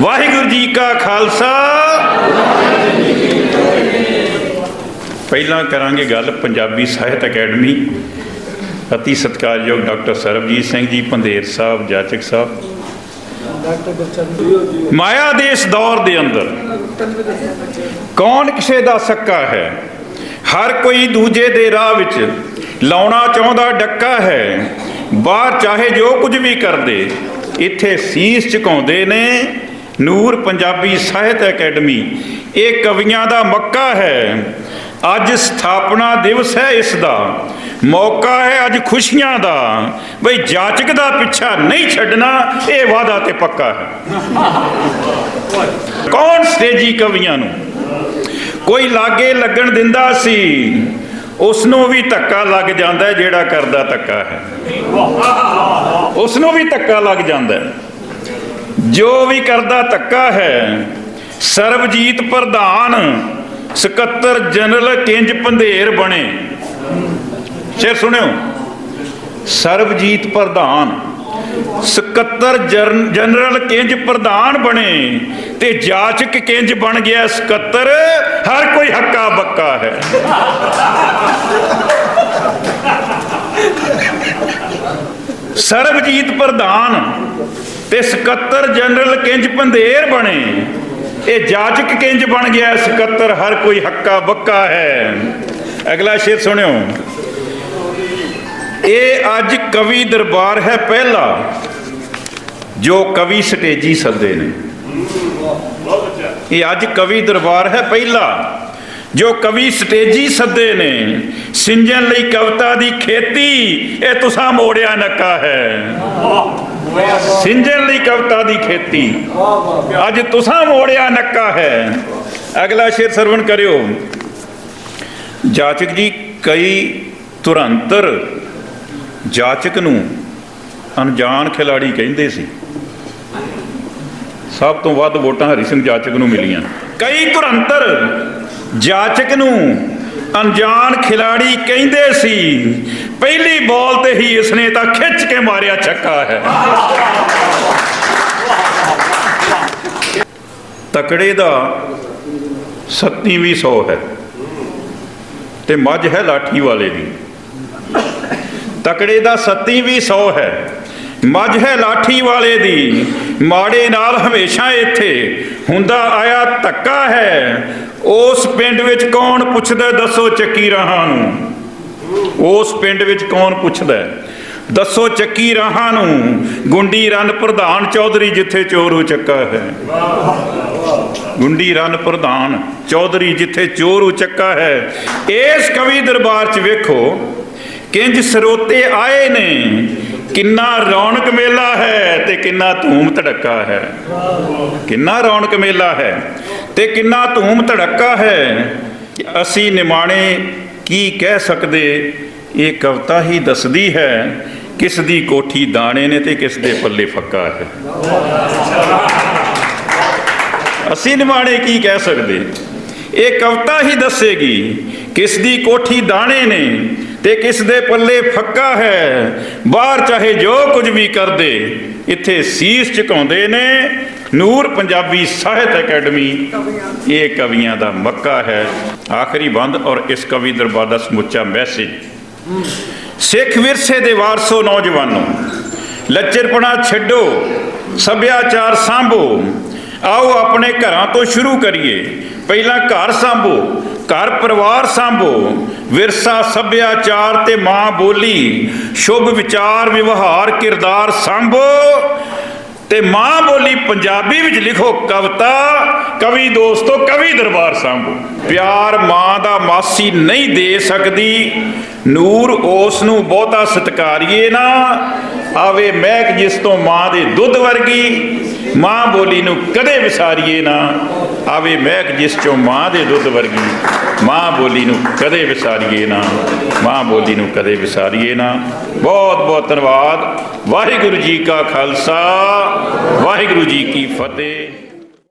ਵਾਹਿਗੁਰੂ ਜੀ ਕਾ ਖਾਲਸਾ। ਪਹਿਲਾਂ ਕਰਾਂਗੇ ਗੱਲ ਪੰਜਾਬੀ ਸਾਹਿਤ ਅਕੈਡਮੀ। ਅਤੀ ਸਤਿਕਾਰਯੋਗ ਡਾਕਟਰ ਸਰਬਜੀਤ ਸਿੰਘ ਜੀ, ਪੰਧੇਰ ਸਾਹਿਬ, ਜਾਚਕ ਸਾਹਿਬ। ਮਾਇਆ ਦੇ ਇਸ ਦੌਰ ਦੇ ਅੰਦਰ ਕੌਣ ਕਿਸੇ ਦਾ ਸੱਕਾ ਹੈ? ਹਰ ਕੋਈ ਦੂਜੇ ਦੇ ਰਾਹ ਵਿੱਚ ਲਾਉਣਾ ਚਾਹੁੰਦਾ ਡੱਕਾ ਹੈ। ਬਾਹਰ ਚਾਹੇ ਜੋ ਕੁਝ ਵੀ ਕਰਦੇ, ਇੱਥੇ ਸੀਸ ਝੁਕਾਉਂਦੇ ਨੇ। ਨੂਰ ਪੰਜਾਬੀ ਸਾਹਿਤ ਅਕੈਡਮੀ, ਇਹ ਕਵੀਆਂ ਦਾ ਮੱਕਾ ਹੈ। ਅੱਜ ਸਥਾਪਨਾ ਦਿਵਸ ਹੈ ਇਸ ਦਾ। ਮੌਕਾ ਹੈ ਅੱਜ ਖੁਸ਼ੀਆਂ ਦਾ। ਬਈ ਜਾਚਕ ਦਾ ਪਿੱਛਾ ਨਹੀਂ ਛੱਡਣਾ, ਇਹ ਵਾਦਾ ਤੇ ਪੱਕਾ ਹੈ। ਕੌਣ ਸਟੇਜੀ ਕਵੀਆਂ ਨੂੰ? ਕੋਈ ਲਾਗੇ ਲੱਗਣ ਦਿੰਦਾ ਸੀ ਉਸ ਨੂੰ ਵੀ ਧੱਕਾ ਲੱਗ ਜਾਂਦਾ ਜਿਹੜਾ ਕਰਦਾ ਧੱਕਾ ਹੈ। ਉਸ ਨੂੰ ਵੀ ਧੱਕਾ ਲੱਗ ਜਾਂਦਾ ਹੈ। ਜੋ ਵੀ ਕਰਦਾ ਧੱਕਾ ਹੈ, ਸਰਬਜੀਤ ਪ੍ਰਧਾਨ, ਸਕੱਤਰ ਜਨਰਲ ਕਿੰਜ ਪੰਧੇਰ ਬਣੇ। ਸ਼ੇਰ ਸੁਣਿਓ। ਸਰਬਜੀਤ ਪ੍ਰਧਾਨ, ਸਕੱਤਰ ਜਨਰਲ ਕਿੰਜ ਪ੍ਰਧਾਨ ਬਣੇ ਤੇ ਜਾਚਕ ਕਿੰਜ ਬਣ ਗਿਆ ਸਕੱਤਰ, ਹਰ ਕੋਈ ਹੱਕਾ ਬੱਕਾ ਹੈ। ਸਰਬਜੀਤ ਪ੍ਰਧਾਨ ਤੇ ਸਕੱਤਰ ਜਨਰਲ ਕਿੰਜ ਪੰਧੇਰ ਬਣੇ? ਇਹ ਜਾਚਕ ਕਿੰਜ ਬਣ ਗਿਆ? ਸਕੱਤਰ ਹਰ ਕੋਈ ਹੱਕਾ ਬੱਕਾ ਹੈ। ਅਗਲਾ ਸ਼ੇਰ ਸੁਣਿਓ। ਇਹ ਅੱਜ ਕਵੀ ਦਰਬਾਰ ਹੈ ਪਹਿਲਾ, ਜੋ ਕਵੀ ਸਟੇਜੀ ਸੱਦੇ ਨੇ। ਇਹ ਅੱਜ ਕਵੀ ਦਰਬਾਰ ਹੈ ਪਹਿਲਾ। ਜੋ ਕਵੀ ਸਟੇਜੀ ਸੱਦੇ ਨੇ, ਸਿੰਜਣ ਲਈ ਕਵਿਤਾ ਦੀ ਖੇਤੀ, ਇਹ ਤੁਸਾਂ ਮੋੜਿਆ ਨੱਕਾ ਹੈ। ਸਿੰਜਣ ਲਈ ਕਵਿਤਾ ਦੀ ਖੇਤੀ, ਅੱਜ ਤੁਸਾਂ ਮੋੜਿਆ ਨੱਕਾ ਹੈ। ਅਗਲਾ ਸ਼ੇਰ ਸਰਵਣ ਕਰਿਓ। ਜਾਚਕ ਜੀ, ਕਈ ਤੁਰੰਤਰ ਜਾਚਕ ਨੂੰ ਅਣਜਾਣ ਖਿਲਾੜੀ ਕਹਿੰਦੇ ਸੀ। ਸਭ ਤੋਂ ਵੱਧ ਵੋਟਾਂ ਹਰੀ ਸਿੰਘ ਜਾਚਕ ਨੂੰ ਮਿਲੀਆਂ। ਕਈ ਤੁਰੰਤਰ ਜਾਚਕ ਨੂੰ ਅਣਜਾਣ ਖਿਲਾੜੀ ਕਹਿੰਦੇ ਸੀ, ਪਹਿਲੀ ਬਾਲ ਤੇ ਹੀ ਇਸਨੇ ਤਾਂ ਖਿੱਚ ਕੇ ਮਾਰਿਆ ਛੱਕਾ ਹੈ। ਤਕੜੇ ਦਾ 37ਵੀਂ ਸੌ ਹੈ ਤੇ ਮੱਝ ਹੈ ਲਾਠੀ ਵਾਲੇ ਦੀ। ਤਕੜੇ ਦਾ 37ਵੀਂ ਸੌ ਹੈ, ਮੱਝ ਹੈ ਲਾਠੀ ਵਾਲੇ ਦੀ। ਮਾੜੇ ਨਾਲ ਹਮੇਸ਼ਾ ਇੱਥੇ ਹੁੰਦਾ ਆਇਆ ਧੱਕਾ ਹੈ ਉਸ ਪਿੰਡ ਵਿੱਚ ਕੌਣ ਪੁੱਛਦਾ ਦੱਸੋ ਚੱਕੀ ਰਾਹਾਂ ਨੂੰ। ਉਸ ਪਿੰਡ ਵਿੱਚ ਕੌਣ ਪੁੱਛਦਾ ਦੱਸੋ ਚੱਕੀ ਰਾਹਾਂ ਨੂੰ। ਗੁੰਡੀ ਰਨ ਪ੍ਰਧਾਨ ਚੌਧਰੀ ਜਿੱਥੇ ਚੋਰੂ ਚੱਕਾ ਹੈ। ਗੁੰਡੀ ਰਨ ਪ੍ਰਧਾਨ ਚੌਧਰੀ ਜਿੱਥੇ ਚੋਰ ਉਚੱਕਾ ਹੈ। ਇਸ ਕਵੀ ਦਰਬਾਰ 'ਚ ਵੇਖੋ, ਕਿੰਜ ਸਰੋਤੇ ਆਏ ਨੇ। ਕਿੰਨਾ ਰੌਣਕ ਮੇਲਾ ਹੈ ਤੇ ਕਿੰਨਾ ਧੂਮ ਧੜੱਕਾ ਹੈ। ਕਿੰਨਾ ਰੌਣਕ ਮੇਲਾ ਹੈ ਤੇ ਕਿੰਨਾ ਧੂਮ ਧੜੱਕਾ ਹੈ ਅਸੀਂ ਨਿਮਾਣੇ ਕੀ ਕਹਿ ਸਕਦੇ? ਇਹ ਕਵਿਤਾ ਹੀ ਦੱਸਦੀ ਹੈ, ਕਿਸ ਦੀ ਕੋਠੀ ਦਾਣੇ ਨੇ ਤੇ ਕਿਸ ਦੇ ਪੱਲੇ ਫੱਕਾ ਹੈ। ਅਸੀਂ ਨਿਮਾਣੇ ਕੀ ਕਹਿ ਸਕਦੇ? ਇਹ ਕਵਿਤਾ ਹੀ ਦੱਸੇਗੀ, ਕਿਸ ਦੀ ਕੋਠੀ ਦਾਣੇ ਨੇ ਤੇ ਕਿਸ ਦੇ ਪੱਲੇ ਫੱਕਾ ਹੈ? ਬਾਹਰ ਚਾਹੇ ਜੋ ਕੁਝ ਵੀ ਕਰਦੇ, ਇੱਥੇ ਸੀਸ ਝੁਕਾਉਂਦੇ ਨੇ। ਨੂਰ ਪੰਜਾਬੀ ਸਾਹਿਤ ਅਕੈਡਮੀ, ਇਹ ਕਵੀਆਂ ਦਾ ਮੱਕਾ ਹੈ। ਆਖਰੀ ਬੰਦ ਔਰ ਇਸ ਕਵੀ ਦਰਬਾਰ ਦਾ ਸਮੁੱਚਾ ਮੈਸੇਜ। ਸਿੱਖ ਵਿਰਸੇ ਦੇ ਵਾਰਸੋ ਨੌਜਵਾਨੋ, ਲੱਚਰਪਣਾ ਛੱਡੋ, ਸੱਭਿਆਚਾਰ ਸਾਂਭੋ। ਆਓ ਆਪਣੇ ਘਰਾਂ ਤੋਂ ਸ਼ੁਰੂ ਕਰੀਏ। ਪਹਿਲਾਂ ਘਰ ਸਾਂਭੋ, ਘਰ ਪਰਿਵਾਰ ਸਾਂਭੋ। ਵਿਰਸਾ ਸੱਭਿਆਚਾਰ ਤੇ ਮਾਂ ਬੋਲੀ, ਸ਼ੁਭ ਵਿਚਾਰ ਵਿਵਹਾਰ ਕਿਰਦਾਰ ਸਾਂਭੋ। ਤੇ ਮਾਂ ਬੋਲੀ ਪੰਜਾਬੀ ਵਿੱਚ ਲਿਖੋ ਕਵਿਤਾ, ਕਵੀ ਦੋਸਤੋ, ਕਵੀ ਦਰਬਾਰ ਸਾਂਭੋ। ਪਿਆਰ ਮਾਂ ਦਾ ਮਾਸੀ ਨਹੀਂ ਦੇ ਸਕਦੀ, ਨੂਰ ਉਸ ਨੂੰ ਬਹੁਤਾ ਸਤਕਾਰੀਏ ਨਾ। ਆਵੇ ਮਹਿਕ ਜਿਸ ਤੋਂ ਮਾਂ ਦੇ ਦੁੱਧ ਵਰਗੀ ਮਾਂ ਬੋਲੀ ਨੂੰ ਕਦੇ ਵਿਸਾਰੀਏ ਨਾ। ਆਵੇ ਮਹਿਕ ਜਿਸ ਚੋਂ ਮਾਂ ਦੇ ਦੁੱਧ ਵਰਗੀ। ਮਾਂ ਬੋਲੀ ਨੂੰ ਕਦੇ ਵਿਸਾਰੀਏ ਨਾ। ਮਾਂ ਬੋਲੀ ਨੂੰ ਕਦੇ ਵਿਸਾਰੀਏ ਨਾ। ਬਹੁਤ ਬਹੁਤ ਧੰਨਵਾਦ। ਵਾਹਿਗੁਰੂ ਜੀ ਕਾ ਖਾਲਸਾ। ਵਾਹਿਗੁਰੂ ਜੀ ਕੀ ਫਤਿਹ।